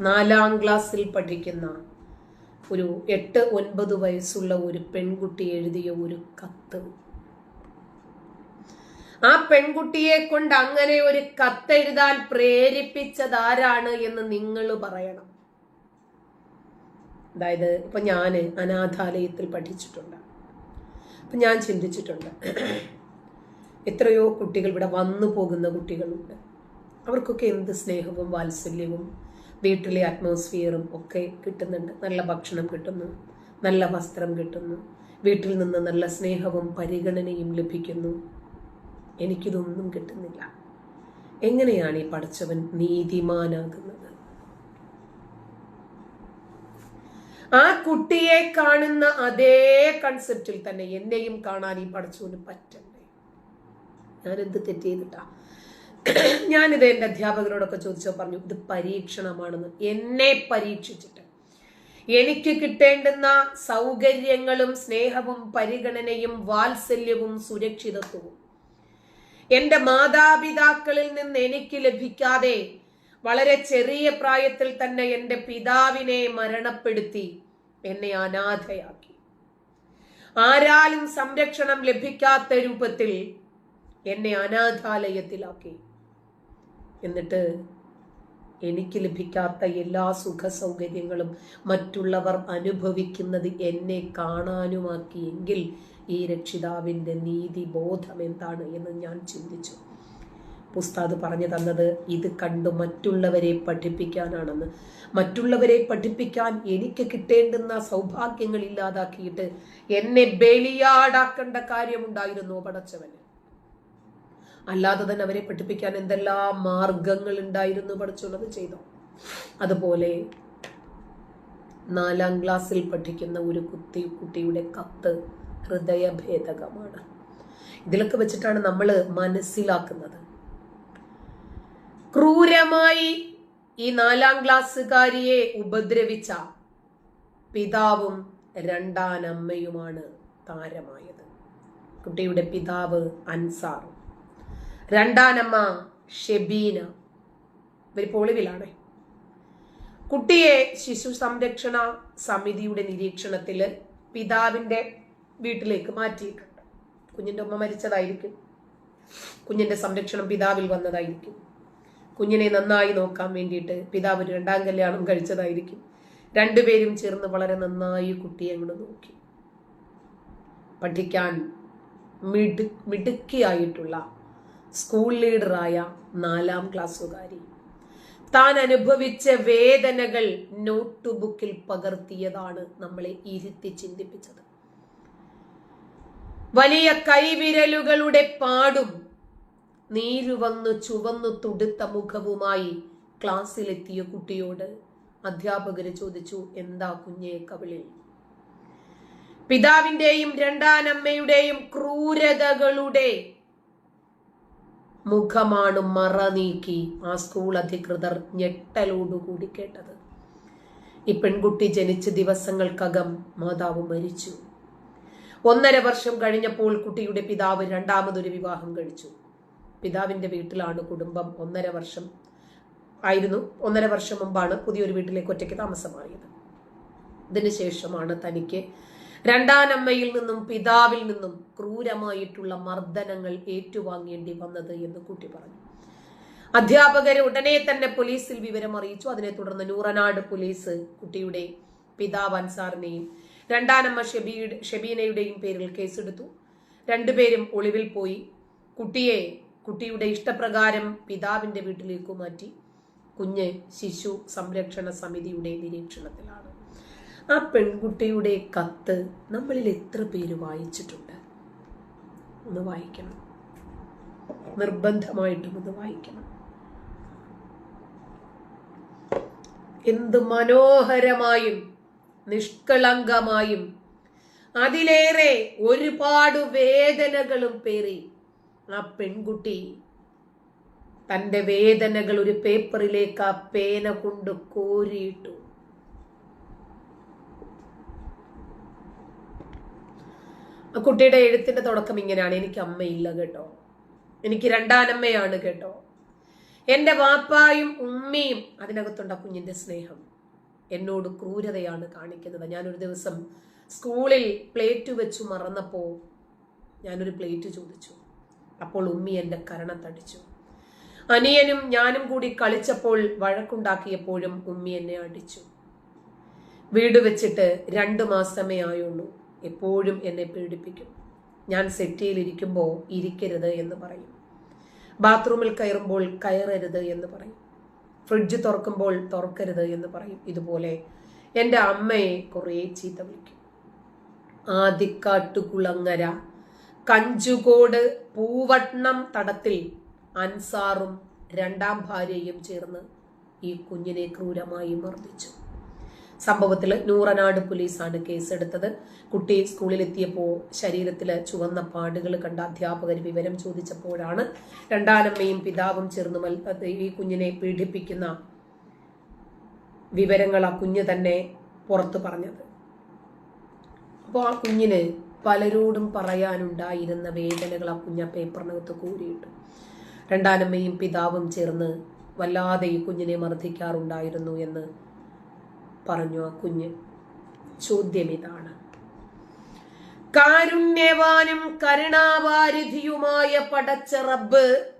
നാലാം ക്ലാസ്സിൽ പഠിക്കുന്ന ഒരു എട്ട് ഒൻപത് വയസ്സുള്ള ഒരു പെൺകുട്ടി എഴുതിയ ഒരു കത്ത്. ആ പെൺകുട്ടിയെ കൊണ്ട് അങ്ങനെ ഒരു കത്തെഴുതാൻ പ്രേരിപ്പിച്ചത് ആരാണ് എന്ന് നിങ്ങൾ പറയണം. അതായത് ഇപ്പൊ ഞാൻ അനാഥാലയത്തിൽ പഠിച്ചിട്ടുണ്ട്. അപ്പൊ ഞാൻ ചിന്തിച്ചിട്ടുണ്ട്. എത്രയോ കുട്ടികൾ ഇവിടെ വന്നു പോകുന്ന കുട്ടികളുണ്ട്. അവർക്കൊക്കെ എന്ത് സ്നേഹവും വാത്സല്യവും വീട്ടിലെ അറ്റ്മോസ്ഫിയറും ഒക്കെ കിട്ടുന്നുണ്ട്. നല്ല ഭക്ഷണം കിട്ടുന്നു. നല്ല വസ്ത്രം കിട്ടുന്നു. വീട്ടിൽ നിന്ന് നല്ല സ്നേഹവും പരിഗണനയും ലഭിക്കുന്നു. എനിക്കിതൊന്നും കിട്ടുന്നില്ല. എങ്ങനെയാണ് ഈ പഠിച്ചവൻ നീതിമാനാകുന്നത്? ആ കുട്ടിയെ കാണുന്ന അതേ കൺസെപ്റ്റിൽ തന്നെ എന്നെയും കാണാൻ ഈ പഠിച്ചവന് പറ്റണ്ടേ? ഞാൻ എന്ത് തെറ്റ് ചെയ്തിട്ടാ? ഞാനിത് എന്റെ അധ്യാപകരോടൊക്കെ ചോദിച്ചോ പറഞ്ഞു ഇത് പരീക്ഷണമാണെന്ന്. എന്നെ പരീക്ഷിച്ചിട്ട്. എനിക്ക് കിട്ടേണ്ടുന്ന സൗകര്യങ്ങളും സ്നേഹവും പരിഗണനയും വാത്സല്യവും സുരക്ഷിതത്വവും. എന്റെ മാതാപിതാക്കളിൽ നിന്ന് എനിക്ക് ലഭിക്കാതെ വളരെ ചെറിയ പ്രായത്തിൽ തന്നെ എന്റെ പിതാവിനെ മരണപ്പെടുത്തി എന്നെ അനാഥയാക്കി. ആരാലും സംരക്ഷണം ലഭിക്കാത്ത രൂപത്തിൽ എന്നെ അനാഥാലയത്തിലാക്കി. എന്നിട്ട് എനിക്ക് ലഭിക്കാത്ത എല്ലാ സുഖ സൗകര്യങ്ങളും മറ്റുള്ളവർ അനുഭവിക്കുന്നത് എന്നെ കാണാനുമാക്കിയെങ്കിൽ ഈ രക്ഷിതാവിന്റെ നീതി ബോധം എന്താണ് എന്ന് ഞാൻ ചിന്തിച്ചു. ഉസ്താദ് പറഞ്ഞു തന്നത് ഇത് കണ്ടു മറ്റുള്ളവരെ പഠിപ്പിക്കാനാണെന്ന്. മറ്റുള്ളവരെ പഠിപ്പിക്കാൻ എനിക്ക് കിട്ടേണ്ടുന്ന സൗഭാഗ്യങ്ങൾ ഇല്ലാതാക്കിയിട്ട് എന്നെ ബലിയാടാക്കേണ്ട കാര്യമുണ്ടായിരുന്നു പടച്ചവന്. അല്ലാതെ തന്നെ അവരെ പഠിപ്പിക്കാൻ എന്തെല്ലാം മാർഗങ്ങൾ ഉണ്ടായിരുന്നു പഠിച്ചുള്ളത് ചെയ്തു. അതുപോലെ നാലാം ക്ലാസ്സിൽ പഠിക്കുന്ന ഒരു കുത്തി കുട്ടിയുടെ കത്ത് ഹൃദയഭേദകമാണ്. ഇതിലൊക്കെ വെച്ചിട്ടാണ് നമ്മൾ മനസ്സിലാക്കുന്നത്. ക്രൂരമായി ഈ നാലാം ക്ലാസ്സുകാരിയെ ഉപദ്രവിച്ച പിതാവും രണ്ടാനമ്മയുമാണ് താരമായത്. കുട്ടിയുടെ പിതാവ് അൻസാർ രണ്ടാനമ്മ ഷെബീന. ഇവർ ഒളിവിലാണ് കുട്ടിയെ ശിശു സംരക്ഷണ സമിതിയുടെ നിരീക്ഷണത്തിൽ പിതാവിന്റെ വീട്ടിലേക്ക് മാറ്റിയിട്ടുണ്ട്. കുഞ്ഞിന്റെ ഉമ്മ മരിച്ചതായിരിക്കും. കുഞ്ഞിന്റെ സംരക്ഷണം പിതാവിൽ വന്നതായിരിക്കും. കുഞ്ഞിനെ നന്നായി നോക്കാൻ വേണ്ടിയിട്ട് പിതാവ് രണ്ടാം കല്യാണം കഴിച്ചതായിരിക്കും. രണ്ടുപേരും ചേർന്ന് വളരെ നന്നായി കുട്ടിയെ അങ്ങോട്ട് നോക്കി. പഠിക്കാൻ മിടു മിടുക്കിയായിട്ടുള്ള സ്കൂൾ ലീഡറായ നാലാം ക്ലാസ്സുകാരി താൻ അനുഭവിച്ച വേദനകൾ നോട്ട് ബുക്കിൽ പകർത്തിയതാണ് നമ്മളെ ഇരുത്തി ചിന്തിപ്പിച്ചത്. വലിയ കൈവിരലുകളുടെ പാടും നീരുവന്ന് ചുവന്നു തുടുത്ത മുഖവുമായി ക്ലാസ്സിലെത്തിയ കുട്ടിയോട് അധ്യാപകര് ചോദിച്ചു എന്താ കുഞ്ഞെ കവിളിൽ? പിതാവിന്റെയും രണ്ടാനമ്മയുടെയും ക്രൂരതകളുടെ മുഖമാണ് മറ നീക്കി ആ സ്കൂൾ അധികൃതർ ഞെട്ടലോടുകൂടി കേട്ടത്. ഈ പെൺകുട്ടി ജനിച്ച ദിവസങ്ങൾക്കകം മാതാവ് മരിച്ചു. ഒന്നര വർഷം കഴിഞ്ഞപ്പോൾ കുട്ടിയുടെ പിതാവ് രണ്ടാമതൊരു വിവാഹം കഴിച്ചു. പിതാവിന്റെ വീട്ടിലാണ് കുടുംബം ഒന്നര വർഷം ആയിരുന്നു. ഒന്നര വർഷം മുമ്പാണ് പുതിയൊരു വീട്ടിലേക്ക് ഒറ്റയ്ക്ക് താമസമാറിയത് ഇതിനുശേഷമാണ് തനിക്ക് രണ്ടാനമ്മയിൽ നിന്നും പിതാവിൽ നിന്നും ക്രൂരമായിട്ടുള്ള മർദ്ദനങ്ങൾ ഏറ്റുവാങ്ങേണ്ടി വന്നത് എന്ന് കുട്ടി പറഞ്ഞു. അധ്യാപകർ ഉടനെ തന്നെ പോലീസിൽ വിവരം അറിയിച്ചു. അതിനെ തുടർന്ന് നൂറനാട് പോലീസ് കുട്ടിയുടെ പിതാവ് അൻസാറിനെയും രണ്ടാനമ്മ ഷെബിയുടെ ഷെബീനയുടെയും പേരിൽ കേസെടുത്തു. രണ്ടുപേരും ഒളിവിൽ പോയി. കുട്ടിയെ കുട്ടിയുടെ ഇഷ്ടപ്രകാരം പിതാവിന്റെ വീട്ടിലേക്ക് മാറ്റി. കുഞ്ഞ് ശിശു സംരക്ഷണ സമിതിയുടെ നിരീക്ഷണത്തിലാണ്. ആ പെൺകുട്ടിയുടെ കത്ത് നമ്മളിൽ എത്ര പേര് വായിച്ചിട്ടുണ്ട്? ഒന്ന് വായിക്കണം. നിർബന്ധമായിട്ടും ഒന്ന് വായിക്കണം. എന്ത് മനോഹരമായും നിഷ്കളങ്കമായും അതിലേറെ ഒരുപാട് വേദനകളും പേറി ആ പെൺകുട്ടി തന്റെ വേദനകൾ ഒരു പേപ്പറിലേക്ക് ആ പേന കൊണ്ട് കോരിയിട്ടു ആ കുട്ടിയുടെ എഴുത്തിന്റെ തുടക്കം ഇങ്ങനെയാണ്. എനിക്ക് അമ്മയില്ല കേട്ടോ. എനിക്ക് രണ്ടാനമ്മയാണ് കേട്ടോ. എന്റെ വാപ്പായും ഉമ്മയും അതിനകത്തുണ്ട് ആ കുഞ്ഞിന്റെ സ്നേഹം. എന്നോട് ക്രൂരതയാണ് കാണിക്കുന്നത്. ഞാനൊരു ദിവസം സ്കൂളിൽ പ്ലേറ്റ് വെച്ചു മറന്നപ്പോൾ ഞാനൊരു പ്ലേറ്റ് ചോദിച്ചു. അപ്പോൾ ഉമ്മി എന്റെ കരണത്തടിച്ചു അനിയനും ഞാനും കൂടി കളിച്ചപ്പോൾ വഴക്കുണ്ടാക്കിയപ്പോഴും ഉമ്മി എന്നെ അടിച്ചു. വീട് വെച്ചിട്ട് രണ്ട് മാസമേ ആയുള്ളൂ. എപ്പോഴും എന്നെ പീഡിപ്പിക്കും. ഞാൻ സെറ്റിയിലിരിക്കുമ്പോൾ ഇരിക്കരുത് എന്ന് പറയും. ബാത്റൂമിൽ കയറുമ്പോൾ കയറരുത് എന്ന് പറയും. ഫ്രിഡ്ജ് തുറക്കുമ്പോൾ തുറക്കരുത് എന്ന് പറയും. ഇതുപോലെ എന്റെ അമ്മയെ കുറേ ചീത്ത വിളിക്കും. ആദിക്കാട്ടുകുളങ്ങര കഞ്ചുകോട് പൂവട്ടണം തടത്തിൽ അൻസാറും രണ്ടാം ഭാര്യയും ചേർന്ന് ഈ കുഞ്ഞിനെ ക്രൂരമായി മർദ്ദിച്ചു. സംഭവത്തിൽ നൂറനാട് പോലീസാണ് കേസെടുത്തത്. കുട്ടി സ്കൂളിലെത്തിയപ്പോൾ ശരീരത്തിൽ ചുവന്ന പാടുകൾ കണ്ട അധ്യാപകർ വിവരം ചോദിച്ചപ്പോഴാണ് രണ്ടാനമ്മയും പിതാവും ചേർന്ന് ഈ കുഞ്ഞിനെ പീഡിപ്പിക്കുന്ന വിവരങ്ങൾ ആ കുഞ്ഞ് തന്നെ പുറത്തു പറഞ്ഞത്. അപ്പോൾ ആ കുഞ്ഞിന് പലരോടും പറയാനുണ്ടായിരുന്ന വേദനകൾ ആ കുഞ്ഞ പേപ്പറിനകത്ത് കൂരിയിട്ടു. രണ്ടാനമ്മയും പിതാവും ചേർന്ന് വല്ലാതെ ഈ കുഞ്ഞിനെ മർദ്ദിക്കാറുണ്ടായിരുന്നു എന്ന് പറഞ്ഞു ആ കുഞ്ഞ്. ചോദ്യം ഇതാണ് കാരുണ്യവാനും കരുണാവാരിധിയുമായ പടച്ച റബ്ബ്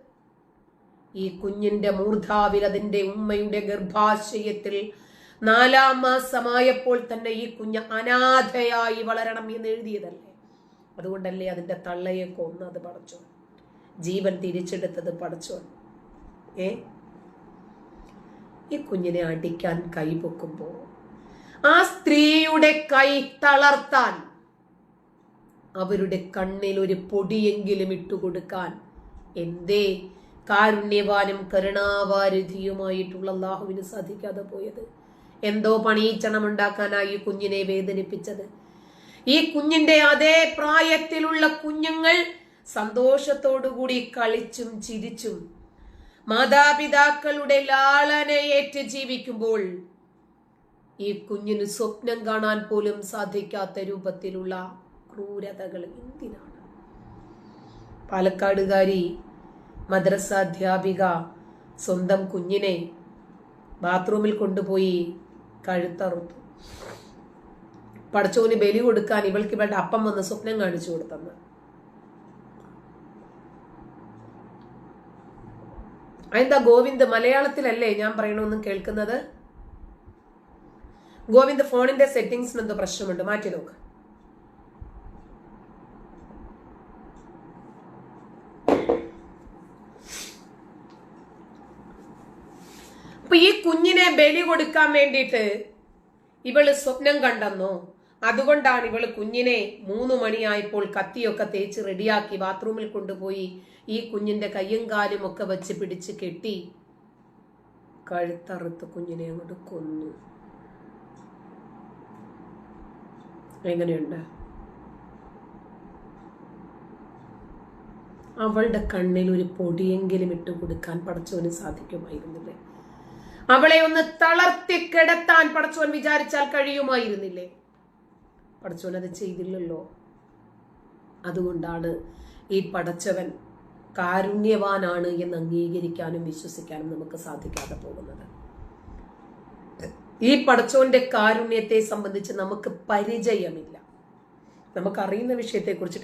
ഈ കുഞ്ഞിന്റെ മൂർധാവിൽ അതിന്റെ ഉമ്മയുടെ ഗർഭാശയത്തിൽ നാലാം മാസമായപ്പോൾ തന്നെ ഈ കുഞ്ഞ് അനാഥയായി വളരണം എന്ന് എഴുതിയതല്ലേ? അതുകൊണ്ടല്ലേ അതിന്റെ തള്ളയെ അത് പടച്ചോൻ. ജീവൻ തിരിച്ചെടുത്തത് പടച്ചോൻ. ഏ? ഈ കുഞ്ഞിനെ അടിക്കാൻ കൈപൊക്കുമ്പോൾ ആ സ്ത്രീയുടെ കൈ തളർത്താൻ അവരുടെ കണ്ണിൽ ഒരു പൊടിയെങ്കിലും ഇട്ടുകൊടുക്കാൻ എന്തേ കാരുണ്യവാനും കരുണാവാരുധിയുമായിട്ടുള്ള അള്ളാഹുവിന് സാധിക്കാതെ പോയത്? എന്തോ പണീച്ചണം ഉണ്ടാക്കാനായി ഈ കുഞ്ഞിനെ വേദനിപ്പിച്ചത്. ഈ കുഞ്ഞിന്റെ അതേ പ്രായത്തിലുള്ള കുഞ്ഞുങ്ങൾ സന്തോഷത്തോടുകൂടി കളിച്ചും ചിരിച്ചും മാതാപിതാക്കളുടെ ലാളനയേറ്റ് ജീവിക്കുമ്പോൾ ഈ കുഞ്ഞിന് സ്വപ്നം കാണാൻ പോലും സാധിക്കാത്ത രൂപത്തിലുള്ള ക്രൂരതകൾ എന്തിനാണ്? പാലക്കാടുകാരി മദ്രസ അധ്യാപിക സ്വന്തം കുഞ്ഞിനെ ബാത്റൂമിൽ കൊണ്ടുപോയി കഴുത്തറുത്തു. പടച്ചോന് ബലി കൊടുക്കാൻ ഇവൾക്ക് ഇവളുടെ അപ്പം വന്ന് സ്വപ്നം കാണിച്ചു കൊടുത്തെന്ന്. അതെന്താ ഗോവിന്ദ്? മലയാളത്തിലല്ലേ ഞാൻ പറയണമെന്നും കേൾക്കുന്നത്? ഗോവിന്ദ് ഫോണിന്റെ സെറ്റിംഗ്സിന് എന്തോ പ്രശ്നമുണ്ട്. മാറ്റി നോക്ക്. അപ്പൊ ഈ കുഞ്ഞിനെ ബലി കൊടുക്കാൻ വേണ്ടിയിട്ട് ഇവൾ സ്വപ്നം കണ്ടെന്നോ? അതുകൊണ്ടാണ് ഇവൾ കുഞ്ഞിനെ മൂന്ന് മണിയായപ്പോൾ കത്തിയൊക്കെ തേച്ച് റെഡിയാക്കി ബാത്റൂമിൽ കൊണ്ടുപോയി ഈ കുഞ്ഞിന്റെ കയ്യും കാലും ഒക്കെ വെച്ച് പിടിച്ച് കെട്ടി കഴുത്തറുത്ത് കുഞ്ഞിനെ അങ്ങോട്ട് കൊന്നു. എങ്ങനെയുണ്ട്? അവളുടെ കണ്ണിൽ ഒരു പൊടിയെങ്കിലും ഇട്ട് കൊടുക്കാൻ പടച്ചവന് സാധിക്കുമായിരുന്നില്ലേ? അവളെ ഒന്ന് തളർത്തി കിടത്താൻ പടച്ചവൻ വിചാരിച്ചാൽ കഴിയുമായിരുന്നില്ലേ? പടച്ചവൻ അത് ചെയ്തില്ലല്ലോ. അതുകൊണ്ടാണ് ഈ പടച്ചവൻ കാരുണ്യവാനാണ് എന്ന് അംഗീകരിക്കാനും വിശ്വസിക്കാനും നമുക്ക് സാധിക്കാതെ പോകുന്നത്. ഈ പടച്ചോന്റെ കാരുണ്യത്തെ സംബന്ധിച്ച് നമുക്ക് പരിചയമില്ല. നമുക്കറിയുന്ന വിഷയത്തെക്കുറിച്ച്